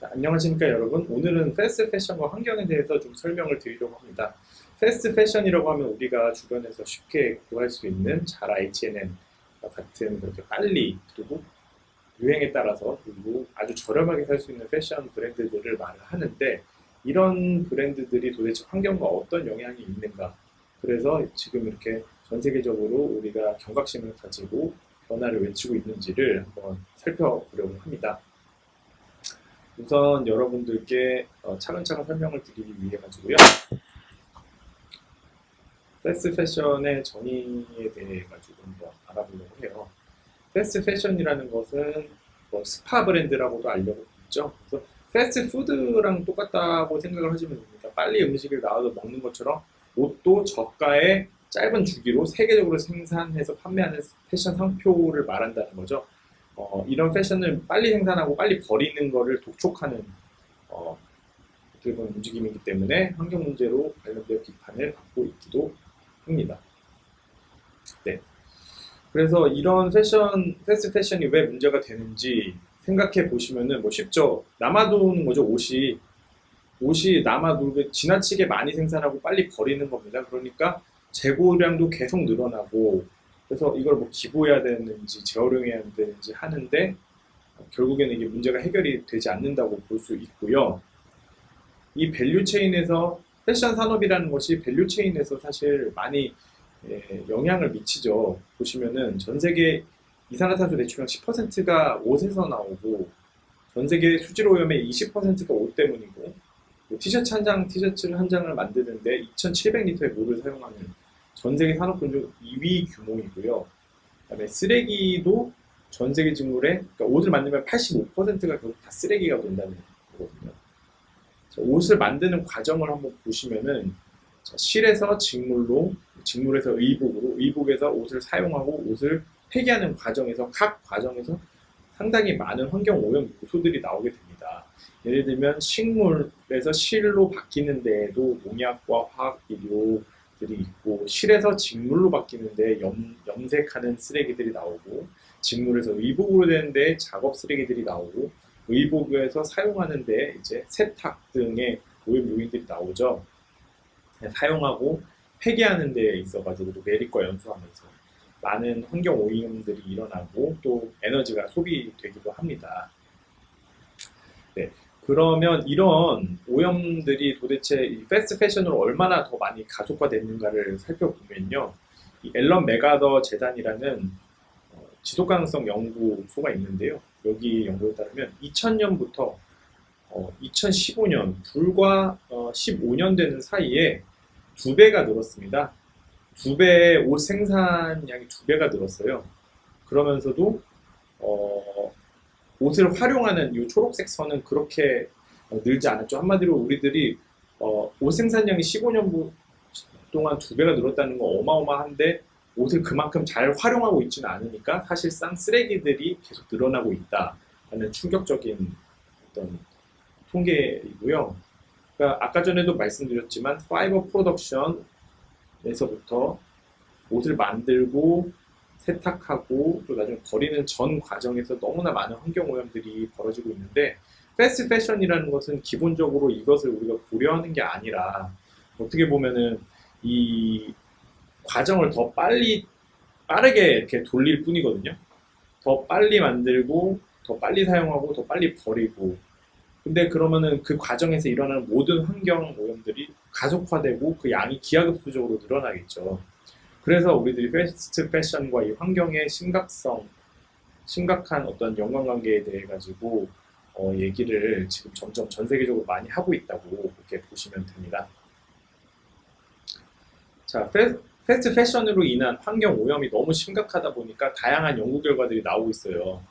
자, 안녕하십니까 여러분. 오늘은 패스트 패션과 환경에 대해서 좀 설명을 드리려고 합니다. 패스트 패션이라고 하면 우리가 주변에서 쉽게 구할 수 있는 자라 H&M 같은 그렇게 빨리 그리고 유행에 따라서 그리고 아주 저렴하게 살 수 있는 패션 브랜드들을 말을 하는데 이런 브랜드들이 도대체 환경과 어떤 영향이 있는가 그래서 지금 이렇게 전 세계적으로 우리가 경각심을 가지고 변화를 외치고 있는지를 한번 살펴보려고 합니다. 우선 여러분들께 어, 차근차근 설명을 드리기 위해 가지고요. 패스트 패션의 정의에 대해 가지고 한번 알아보려고 해요. 패스트 패션이라는 것은 뭐 스파 브랜드라고도 알려고 있죠. 패스트 푸드랑 똑같다고 생각을 하시면 됩니다. 빨리 음식을 나와서 먹는 것처럼 옷도 저가의 짧은 주기로 세계적으로 생산해서 판매하는 패션 상표를 말한다는 거죠. 어, 이런 패션을 빨리 생산하고 빨리 버리는 거를 독촉하는 어, 움직임이기 때문에 환경 문제로 관련되어 비판을 받고 있기도 합니다. 네. 그래서 이런 패션, 패스트 패션이 왜 문제가 되는지 생각해 보시면은 뭐 쉽죠. 남아도는 거죠, 옷이. 옷이 남아돌게 지나치게 많이 생산하고 빨리 버리는 겁니다. 그러니까 재고량도 계속 늘어나고 그래서 이걸 뭐 기부해야 되는지 재활용해야 되는지 하는데 어, 결국에는 이게 문제가 해결이 되지 않는다고 볼 수 있고요. 이 밸류 체인에서 패션 산업이라는 것이 밸류 체인에서 사실 많이 예, 영향을 미치죠. 보시면은 전 세계 이산화탄소 배출량 10%가 옷에서 나오고 전 세계 수질 오염의 20%가 옷 때문이고 뭐 티셔츠 한 장, 티셔츠 한 장을 만드는데 2,700리터의 물을 사용하는 전 세계 산업군 중 2위 규모이고요. 그다음에 쓰레기도 전 세계 직물의 그러니까 옷을 만들면 85%가 결국 다 쓰레기가 된다는 거거든요. 자, 옷을 만드는 과정을 한번 보시면은 자, 실에서 직물로, 직물에서 의복으로, 의복에서 옷을 사용하고 옷을 폐기하는 과정에서 각 과정에서 상당히 많은 환경 오염 요소들이 나오게 됩니다. 예를 들면 식물에서 실로 바뀌는 데에도 농약과 화학 비료 들이 있고 실에서 직물로 바뀌는데 염, 염색하는 쓰레기들이 나오고 직물에서 의복으로 되는데 작업 쓰레기들이 나오고 의복에서 사용하는데 이제 세탁 등의 오염 요인들이 나오죠. 사용하고 폐기하는 데에 있어가지고 또 매립과 연소하면서 많은 환경 오염들이 일어나고 또 에너지가 소비되기도 합니다. 네, 그러면 이런 오염들이 도대체 이 패스트 패션으로 얼마나 더 많이 가속화됐는가를 살펴보면요. 이 앨런 메가더 재단이라는 어, 지속 가능성 연구소가 있는데요. 여기 연구에 따르면 2000년부터 어, 2015년 불과 어, 15년 되는 사이에 두 배가 늘었습니다. 두 배의 옷 생산량이 두 배가 늘었어요. 그러면서도 어, 옷을 활용하는 이 초록색 선은 그렇게 어, 늘지 않았죠. 한마디로 우리들이 어, 옷 생산량이 15년 동안 두 배가 늘었다는 건 어마어마한데 옷을 그만큼 잘 활용하고 있지는 않으니까 사실상 쓰레기들이 계속 늘어나고 있다는 충격적인 어떤 통계이고요. 그러니까 아까 전에도 말씀드렸지만 파이버 프로덕션에서부터 옷을 만들고 세탁하고 또 나중에 버리는 전 과정에서 너무나 많은 환경 오염들이 벌어지고 있는데 패스트 패션이라는 것은 기본적으로 이것을 우리가 고려하는 게 아니라 어떻게 보면은 이 과정을 더 빨리 빠르게 이렇게 돌릴 뿐이거든요. 더 빨리 만들고 더 빨리 사용하고 더 빨리 버리고 근데 그러면은 그 과정에서 일어나는 모든 환경 오염들이 가속화되고 그 양이 기하급수적으로 늘어나겠죠. 그래서 우리들이 패스트 패션과 이 환경의 심각성, 심각한 어떤 연관관계에 대해 가지고 어, 얘기를 지금 점점 전 세계적으로 많이 하고 있다고 그렇게 보시면 됩니다. 자, 패, 패스트 패션으로 인한 환경 오염이 너무 심각하다 보니까 다양한 연구 결과들이 나오고 있어요.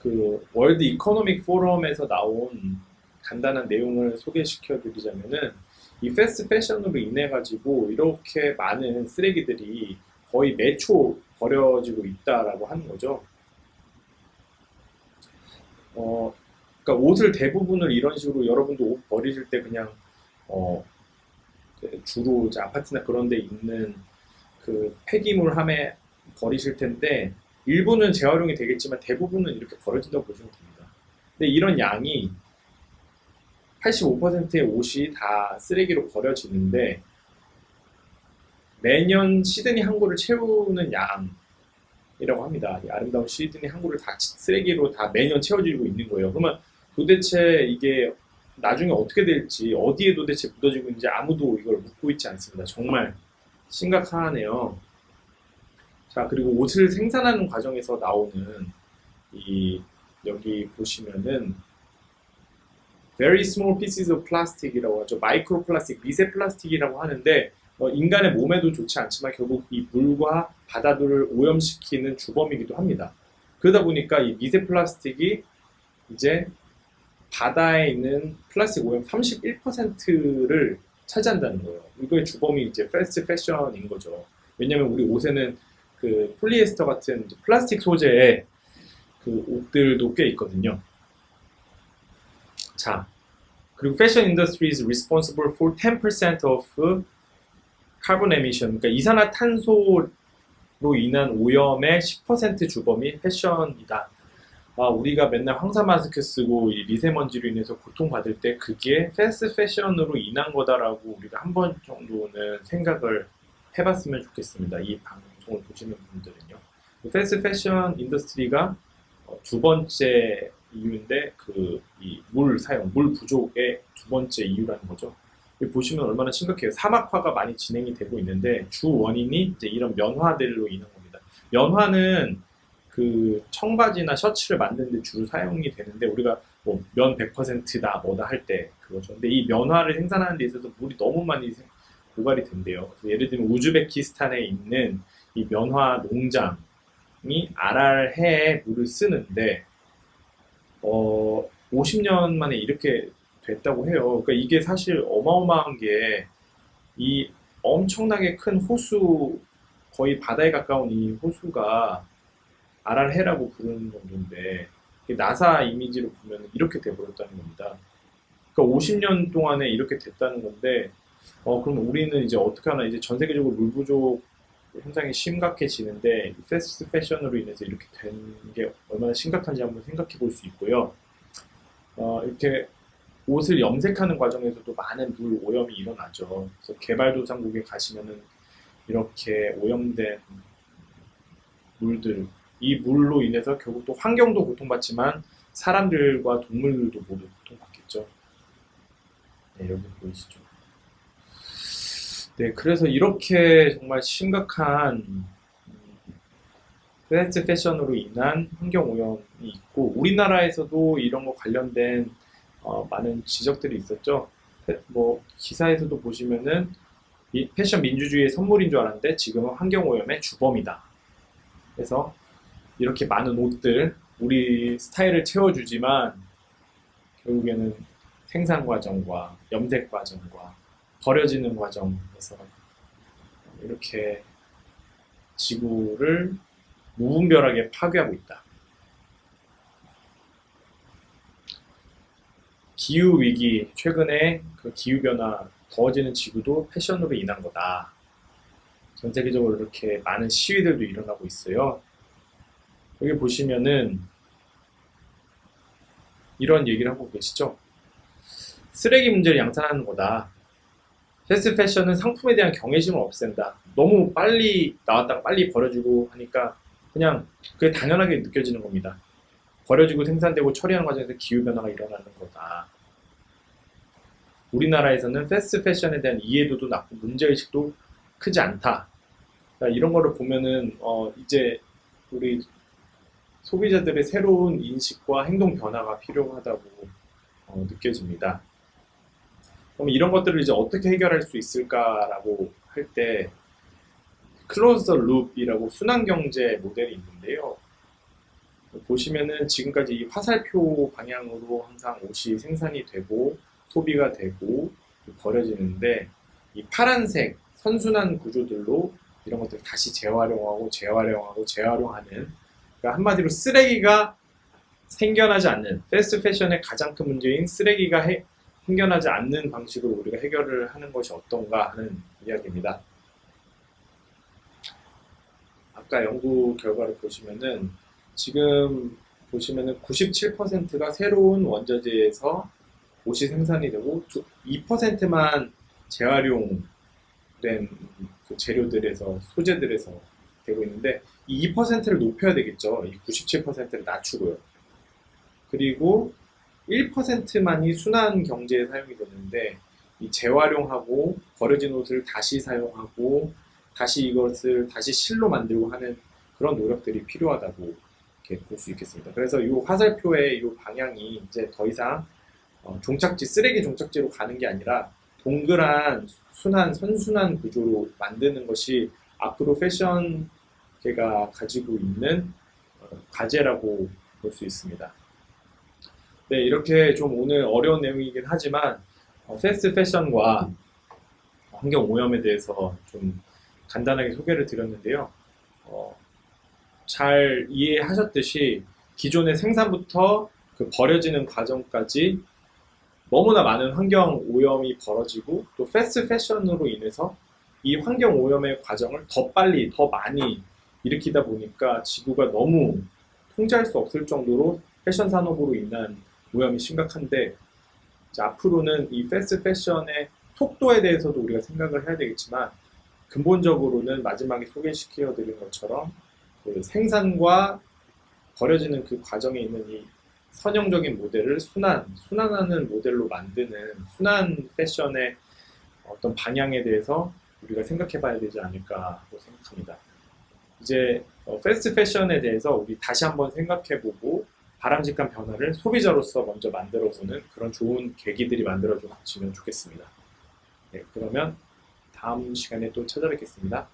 그 월드 이코노믹 포럼에서 나온 간단한 내용을 소개시켜 드리자면은 이 패스트 패션으로 인해 가지고 이렇게 많은 쓰레기들이 거의 매초 버려지고 있다라고 하는 거죠. 어, 그러니까 옷을 대부분을 이런 식으로 여러분도 옷 버리실 때 그냥 어, 주로 이제 아파트나 그런 데 있는 그 폐기물 함에 버리실 텐데 일부는 재활용이 되겠지만 대부분은 이렇게 버려진다고 보시면 됩니다. 근데 이런 양이 85%의 옷이 다 쓰레기로 버려지는데 매년 시드니 항구를 채우는 양이라고 합니다. 이 아름다운 시드니 항구를 다 쓰레기로 다 매년 채워지고 있는 거예요. 그러면 도대체 이게 나중에 어떻게 될지 어디에 도대체 묻어지고 있는지 아무도 이걸 묻고 있지 않습니다. 정말 심각하네요. 자 그리고 옷을 생산하는 과정에서 나오는 이 여기 보시면은 very small pieces of plastic이라고 하죠. 마이크로 플라스틱, 미세 플라스틱이라고 하는데 어, 인간의 몸에도 좋지 않지만 결국 이 물과 바다들을 오염시키는 주범이기도 합니다. 그러다 보니까 이 미세 플라스틱이 이제 바다에 있는 플라스틱 오염 31%를 차지한다는 거예요. 이거의 주범이 이제 패스트 패션인 거죠. 왜냐면 우리 옷에는 그 폴리에스터 같은 플라스틱 소재의 그 옷들도 꽤 있거든요. 자, 그리고 패션 인더스트리 is responsible for 10% of carbon emission. 그러니까 이산화탄소로 인한 오염의 10% 주범이 패션이다. 아, 우리가 맨날 황사 마스크 쓰고 이 미세먼지로 인해서 고통받을 때 그게 패스트 패션으로 인한 거다라고 우리가 한 번 정도는 생각을 해봤으면 좋겠습니다. 이 방송을 보시는 분들은요. 패스트 패션 인더스트리가 어, 두 번째 이유인데 그 이 물 사용, 물 부족의 두 번째 이유라는 거죠. 보시면 얼마나 심각해요. 사막화가 많이 진행이 되고 있는데 주 원인이 이제 이런 면화들로 인한 겁니다. 면화는 그 청바지나 셔츠를 만드는데 주로 사용이 되는데 우리가 뭐 면 100%다 뭐다 할 때 그거죠. 근데 이 면화를 생산하는 데 있어서 물이 너무 많이 생- 고갈이 된대요. 예를 들면 우즈베키스탄에 있는 이 면화 농장이 아랄해에 물을 쓰는데 어 50년 만에 이렇게 됐다고 해요. 그러니까 이게 사실 어마어마한 게 이 엄청나게 큰 호수 거의 바다에 가까운 이 호수가 아랄해라고 부르는 정도인데 나사 이미지로 보면 이렇게 돼버렸다는 겁니다. 그러니까 50년 동안에 이렇게 됐다는 건데 어 그럼 우리는 이제 어떻게 하나 이제 전 세계적으로 물 부족 현상이 심각해지는데 이 패스트 패션으로 인해서 이렇게 된 게 얼마나 심각한지 한번 생각해 볼 수 있고요. 어, 이렇게 옷을 염색하는 과정에서도 많은 물 오염이 일어나죠. 그래서 개발도상국에 가시면은 이렇게 오염된 물들, 이 물로 인해서 결국 또 환경도 고통받지만 사람들과 동물들도 모두 고통받겠죠. 네, 여기 보이시죠? 네, 그래서 이렇게 정말 심각한 패스트 패션으로 인한 환경 오염이 있고 우리나라에서도 이런 거 관련된 어, 많은 지적들이 있었죠. 패- 뭐 기사에서도 보시면은 이 패션 민주주의의 선물인 줄 알았는데 지금은 환경 오염의 주범이다. 그래서 이렇게 많은 옷들 우리 스타일을 채워주지만 결국에는 생산 과정과 염색 과정과 버려지는 과정에서 이렇게 지구를 무분별하게 파괴하고 있다. 기후 위기 최근에 그 기후 변화 더워지는 지구도 패션으로 인한 거다. 전 세계적으로 이렇게 많은 시위들도 일어나고 있어요. 여기 보시면은 이런 얘기를 하고 계시죠. 쓰레기 문제를 양산하는 거다. 패스트 패션은 상품에 대한 경외심을 없앤다. 너무 빨리 나왔다가 빨리 버려지고 하니까 그냥 그게 당연하게 느껴지는 겁니다. 버려지고 생산되고 처리하는 과정에서 기후변화가 일어나는 거다. 우리나라에서는 패스트 패션에 대한 이해도도 낮고 문제의식도 크지 않다. 그러니까 이런 거를 보면은 어 이제 우리 소비자들의 새로운 인식과 행동 변화가 필요하다고 어, 느껴집니다. 그럼 이런 것들을 이제 어떻게 해결할 수 있을까라고 할 때 클로즈 룹이라고 순환 경제 모델이 있는데요. 보시면은 지금까지 이 화살표 방향으로 항상 옷이 생산이 되고 소비가 되고 버려지는데 이 파란색 선순환 구조들로 이런 것들을 다시 재활용하고 재활용하고 재활용하는 그러니까 한마디로 쓰레기가 생겨나지 않는 패스트 패션의 가장 큰 문제인 쓰레기가 해- 생겨나지 않는 방식으로 우리가 해결을 하는 것이 어떤가 하는 이야기입니다. 아까 연구 결과를 보시면은 지금 보시면은 97%가 새로운 원자재에서 옷이 생산이 되고 2%만 재활용된 그 재료들에서 소재들에서 되고 있는데 이 2%를 높여야 되겠죠. 이 97%를 낮추고요. 그리고 1%만이 순환 경제에 사용이 되는데 이 재활용하고 버려진 옷을 다시 사용하고 다시 이것을 다시 실로 만들고 하는 그런 노력들이 필요하다고 이렇게 볼 수 있겠습니다. 그래서 이 화살표의 이 방향이 이제 더 이상 어, 종착지 쓰레기 종착지로 가는 게 아니라 동그란 순환 선순환 구조로 만드는 것이 앞으로 패션계가 가지고 있는 어, 과제라고 볼 수 있습니다. 네, 이렇게 좀 오늘 어려운 내용이긴 하지만 어, 패스트 패션과 환경 오염에 대해서 좀 간단하게 소개를 드렸는데요. 어, 잘 이해하셨듯이 기존의 생산부터 그 버려지는 과정까지 너무나 많은 환경 오염이 벌어지고 또 패스트 패션으로 인해서 이 환경 오염의 과정을 더 빨리 더 많이 일으키다 보니까 지구가 너무 통제할 수 없을 정도로 패션 산업으로 인한 오염이 심각한데 앞으로는 이 패스트 패션의 속도에 대해서도 우리가 생각을 해야 되겠지만 근본적으로는 마지막에 소개시켜 드린 것처럼 그 생산과 버려지는 그 과정에 있는 이 선형적인 모델을 순환, 순환하는 모델로 만드는 순환 패션의 어떤 방향에 대해서 우리가 생각해 봐야 되지 않을까라고 생각합니다. 이제 어, 패스트 패션에 대해서 우리 다시 한번 생각해 보고 바람직한 변화를 소비자로서 먼저 만들어보는 그런 좋은 계기들이 만들어지면 좋겠습니다. 네, 그러면 다음 시간에 또 찾아뵙겠습니다.